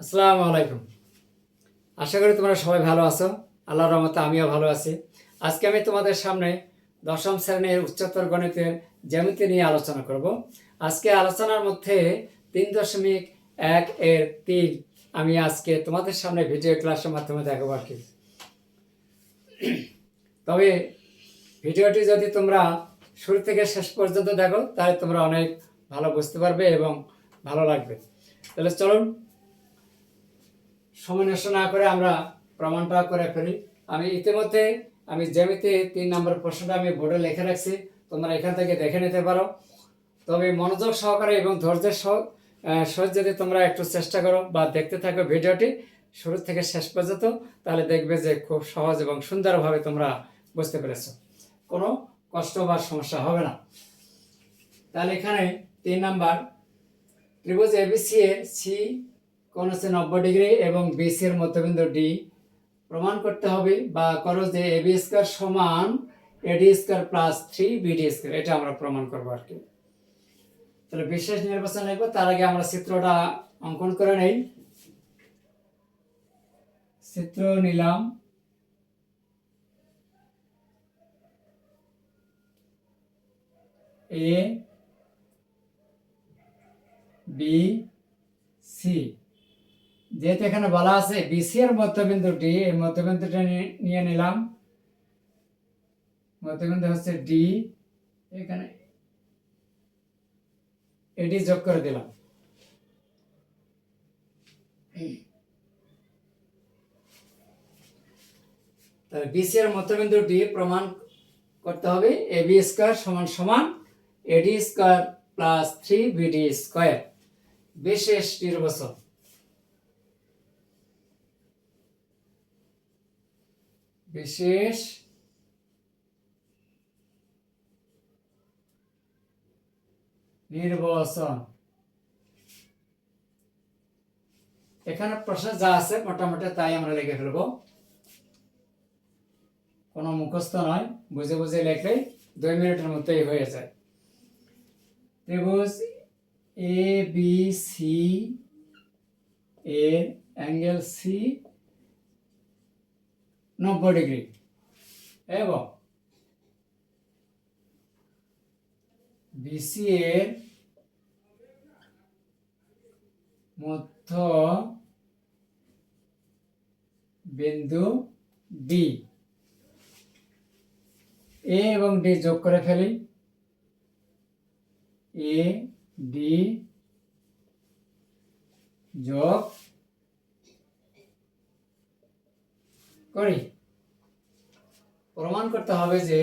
আসসালামু আলাইকুম। আশা করি তোমরা সবাই ভালো আছো। আল্লাহর রহমতে আমিও ভালো আছি। আজকে আমি তোমাদের সামনে দশম শ্রেণির উচ্চতর গণিতের জ্যামিতি নিয়ে আলোচনা করব। আজকে আলোচনার মধ্যে তিন দশমিক এক এর তিন আমি আজকে তোমাদের সামনে ভিডিও ক্লাসের মাধ্যমে দেখাবো আর কি। তবে ভিডিওটি যদি তোমরা শুরু থেকে শেষ পর্যন্ত দেখো, তাহলে তোমরা অনেক ভালো বুঝতে পারবে এবং ভালো লাগবে। তাহলে চলুন সময় নষ্ট না করে আমরা প্রমাণটা করে ফেলি। আমি ইতিমধ্যে, আমি জ্যামিতি তিন নম্বর প্রশ্নটা আমি বোর্ডে লিখে রাখছি। তোমরা এখান থেকে দেখে নিতে পারো। তবে মনোযোগ সহকারে এবং ধৈর্যের সহ যদি তোমরা একটু চেষ্টা করো বা দেখতে থাকো ভিডিওটি শুরু থেকে শেষ পর্যন্ত, তাহলে দেখবে যে খুব সহজ এবং সুন্দরভাবে তোমরা বুঝতে পেরেছ। কোনো কষ্ট বা সমস্যা হবে না। তাহলে এখানে তিন নাম্বার, ত্রিভুজ এবিসি সি কোণ হচ্ছে নব্বই ডিগ্রি এবং বিসি এর মধ্যবিন্দু ডি প্রমাণ করতে হবে বা করো যে এবি স্কোয়ার সমান AD square plus three BD square এটা আমরা প্রমাণ করব আর কি। তাহলে বিশেষ নির্বাচন লিখব, তার আগে আমরা চিত্রটা অঙ্কন করে নেই। চিত্র নিলাম। এ বি সি যেহেতু এখানে বলা আছে বিসি এর মধ্যবিন্দুটি, এই মধ্যবিন্দুটা নিয়ে- নিলাম। মধ্যবিন্দু হচ্ছে ডি এখানে এডি যোগ করে দিলাম। তাহলে বিসি এর মধ্যবিন্দু ডি প্রমাণ করতে হবে এ বি স্কোয়ার সমান সমান AD square plus three BD square বিশেষ নির্বাচন। বিশেষ নির্বাচন। এখানে প্রশ্ন যা আছে মোটামুটি তাই আমরা লিখে ফেলব। কোনো মুখস্থ নয়, বুঝে বুঝে লেখলে দুই মিনিটের মধ্যেই হয়ে যায়। ত্রিভুজ এ বি সি এর অ্যাঙ্গেল সি নব্বই ডিগ্রি। এবং বিসি এর মধ্য বিন্দু বি এ এবং ডি যোগ করে ফেলি। এ ডি যোগ করি। প্রমাণ করতে হবে যে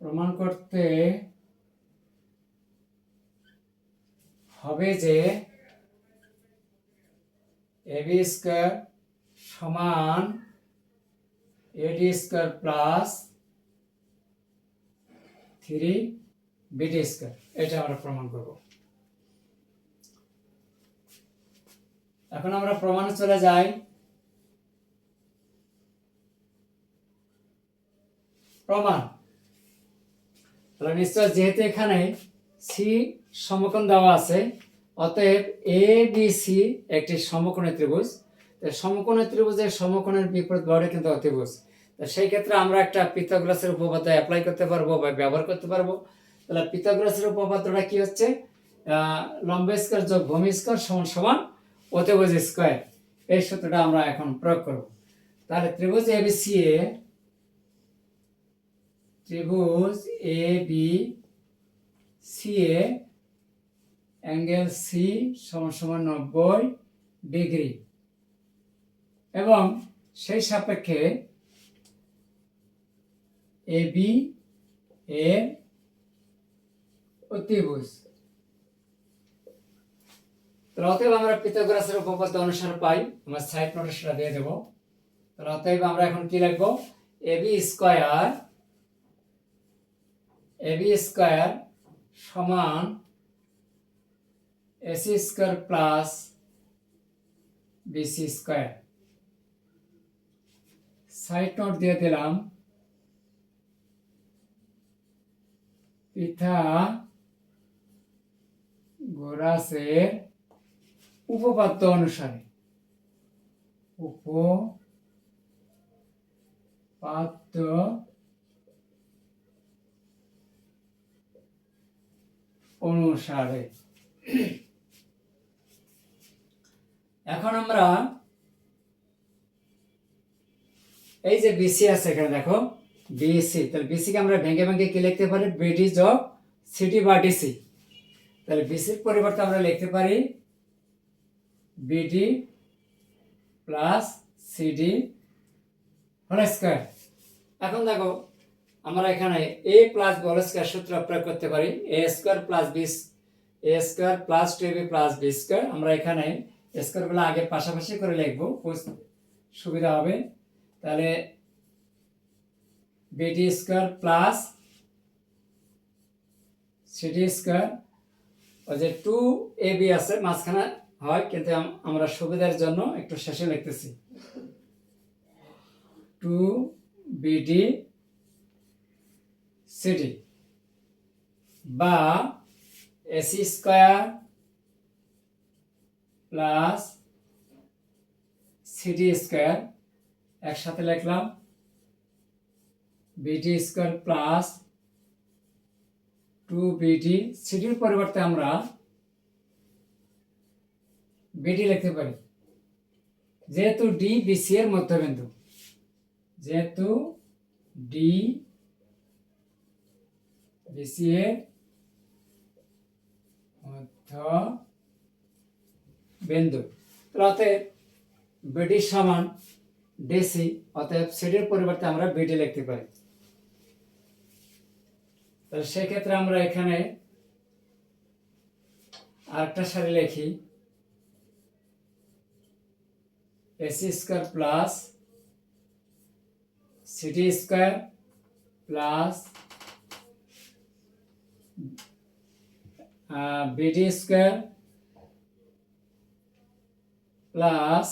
প্রমাণ করতে হবে যে এবি স্কোয়ার সমান AD square plus three BD square এটা আমরা প্রমাণ করব। এখন আমরা প্রমাণে চলে যাই। প্রমাণ। তাহলে নিশ্চয় যেহেতু এখানে সি সমকোণ দেওয়া আছে, অতএব এ বি সি একটি সমকোণী ত্রিভুজ। সমকোণী ত্রিভুজের সমকোণের বিপরীত বাহুটা কিন্তু অতিভুজ। সেই ক্ষেত্রে আমরা একটা পিথাগোরাসের উপপাদ্য অ্যাপ্লাই করতে পারব বা ব্যবহার করতে পারব। তাহলে পিথাগোরাসের উপপাদ্যটা কি হচ্ছে? লম্ব স্কোয়ার যোগ ভূমি স্কোয়ার সমান সমান অতিভুজ স্কোয়ার এই সূত্রটা আমরা এখন প্রয়োগ করব। তাহলে ত্রিভুজ এ বি সি এ ত্রিভুজ A B C A angle C সমান সমান নব্বই ডিগ্রি। এবং সেই সাপেক্ষে এ বি এর অতিভুজ। অতএব আমরা পিথাগোরাসের উপপাদ্য অনুসারে পাই। আমরা সাইড নোটে সেটা দিয়ে দেবো। তাহলে অতএব আমরা এখন কি লিখব? A B square, A B square সমান AC square plus BC square. Side note দিয়ে দিলাম। পিথা গোরাসের উপপাদ্য অনুসারে। উপপাদ্য অনুসারে। এখন আমরা এই যে বিসি আছে এখানে দেখো। বিসি তাহলে বিসি কে আমরা ভেঙে ভেঙে কি লিখতে পারি? ব্রিটিশ অফ সিটি বা ডিসি তাহলে বিসির পরিবর্তে আমরা লিখতে পারি BD plus CD whole square এখন দেখো, আমরা এখানে এ প্লাস বল স্কোয়ার সূত্র প্রয়োগ করতে পারি। A square plus B A square plus two B plus B square আমরা এখানে স্কোয়ারগুলো আগে পাশাপাশি করে লিখব সুবিধা হবে। তাহলে BD square plus CD square ওই যে টু এ বি আছে, মাঝখানে হয়, কিন্তু আমরা সুবিধার জন্য একটু শেষে লিখতেছি। টু বিডি সিডি বা AC square plus CD square একসাথে লিখলাম। BD square plus two BD সিডির পরিবর্তে আমরা বিডি লিখতে পারি। যেহেতু ডি বিসি এর মধ্যবিন্দু, যেহেতু ডি বিসি এর মধ্য বিন্দু অতএব বিডি সমান ডিসি, অতএব সিডির পরিবর্তে আমরা বিডি লিখতে পারি। তাহলে সেক্ষেত্রে আমরা এখানে আরেকটা সারি লিখি। AC square plus CT square plus BD square plus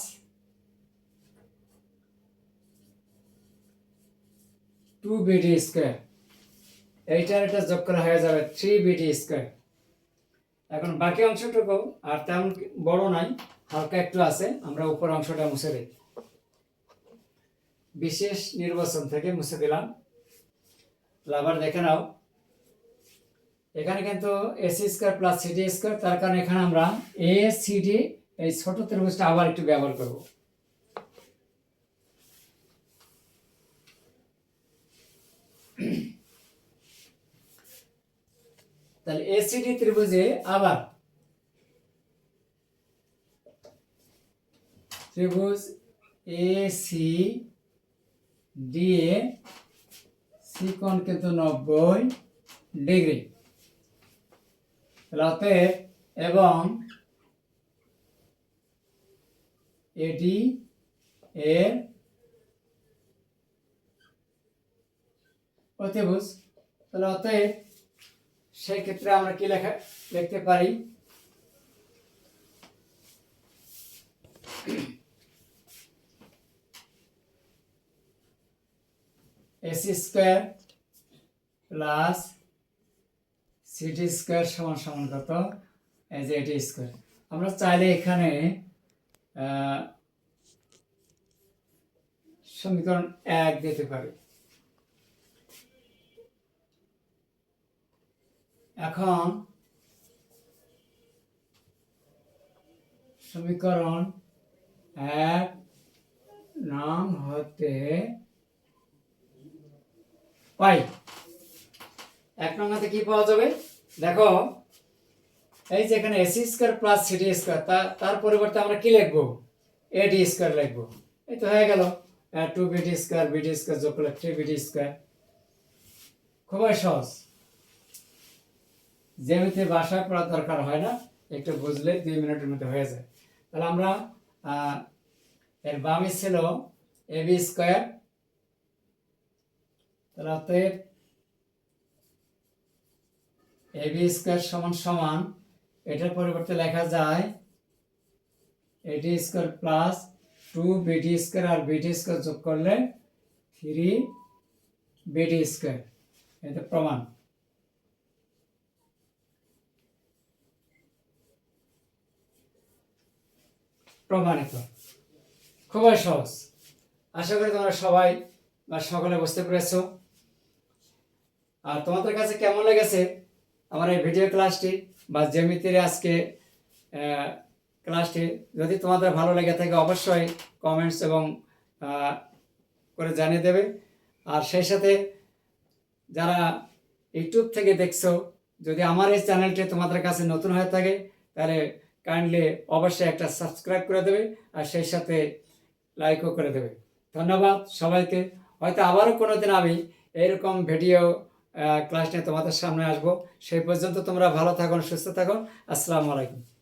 two BD square. এইটার এটা যোগ করা হয়ে যাবে থ্রি বিডি স্কোয়ার। এখন বাকি অংশটুকু, আর তেমন বড় নাই। হালকা একটু আছে, আমরা উপর অংশটা মুছে দিই। বিশেষ নির্বাচন থেকে মুছে দিলাম। আবার দেখে নাও। এখানে কিন্তু AC square plus CD square তার কারণে এখানে আমরা এ সিডি এই ছোট ত্রিভুজটা আবার একটু ব্যবহার করব। তাহলে এসিডি ত্রিভুজে আবার ত্রিভুজ এ সি ডি এ সিকোণ কিন্তু নব্বই ডিগ্রি। অতএব এবং এডি এর অতিভুজ। তাহলে অতএব সেই ক্ষেত্রে আমরা কি লেখা, লিখতে পারি? AC square plus CT square সমান সমান কত? এই যে এটি স্কোয়ার। আমরা চাইলে এখানে সমীকরণ এক দিতে পারি। এখন সমীকরণ এক পাই। এক নম্বরতে কি পাওয়া যাবে? দেখো, এই যে এখানে AC square plus CD square তার পরিবর্তে আমরা কি লিখব? এডি স্কোয়ার লিখব। এই তো হয়ে গেল। Two BD square BD square যোগ করলে থ্রি বিডি স্কোয়ার খুবই সহজ। জ্যামিতি ভাষা পড়ার দরকার হয় না, একটু বুঝলে দুই মিনিটের মধ্যে হয়ে যায়। তাহলে আমরা এর বামে ছিল এ বি স্কোয়ার অতএব এ বি স্কোয়ার সমান সমান, এটার পরিবর্তে লেখা যায় এটি square plus two BT square আর বিটি স্কোয়ার যোগ করলে থ্রি বিটি স্কোয়ার এটা প্রমাণ। প্রমাণিত। খুবই সহজ। আশা করি তোমরা সবাই বা সকলে বুঝতে পেরেছ। আর তোমাদের কাছে কেমন লেগেছে আমার এই ভিডিও ক্লাসটি বা জ্যামিতির আজকে ক্লাসটি যদি তোমাদের ভালো লেগে থাকে, অবশ্যই কমেন্টস এবং করে জানিয়ে দেবে। আর সেই সাথে যারা ইউটিউব থেকে দেখছ, যদি আমার এই চ্যানেলটি তোমাদের কাছে নতুন হয়ে থাকে, তাহলে কাইন্ডলি অবশ্যই একটা সাবস্ক্রাইব করে দেবে আর সেই সাথে লাইকও করে দেবে। ধন্যবাদ সবাইকে। হয়তো আবারও কোনো দিন আমি এরকম ভিডিও ক্লাস নিয়ে তোমাদের সামনে আসব। সেই পর্যন্ত তোমরা ভালো থাকুন সুস্থ থাকুন আসসালামু আলাইকুম।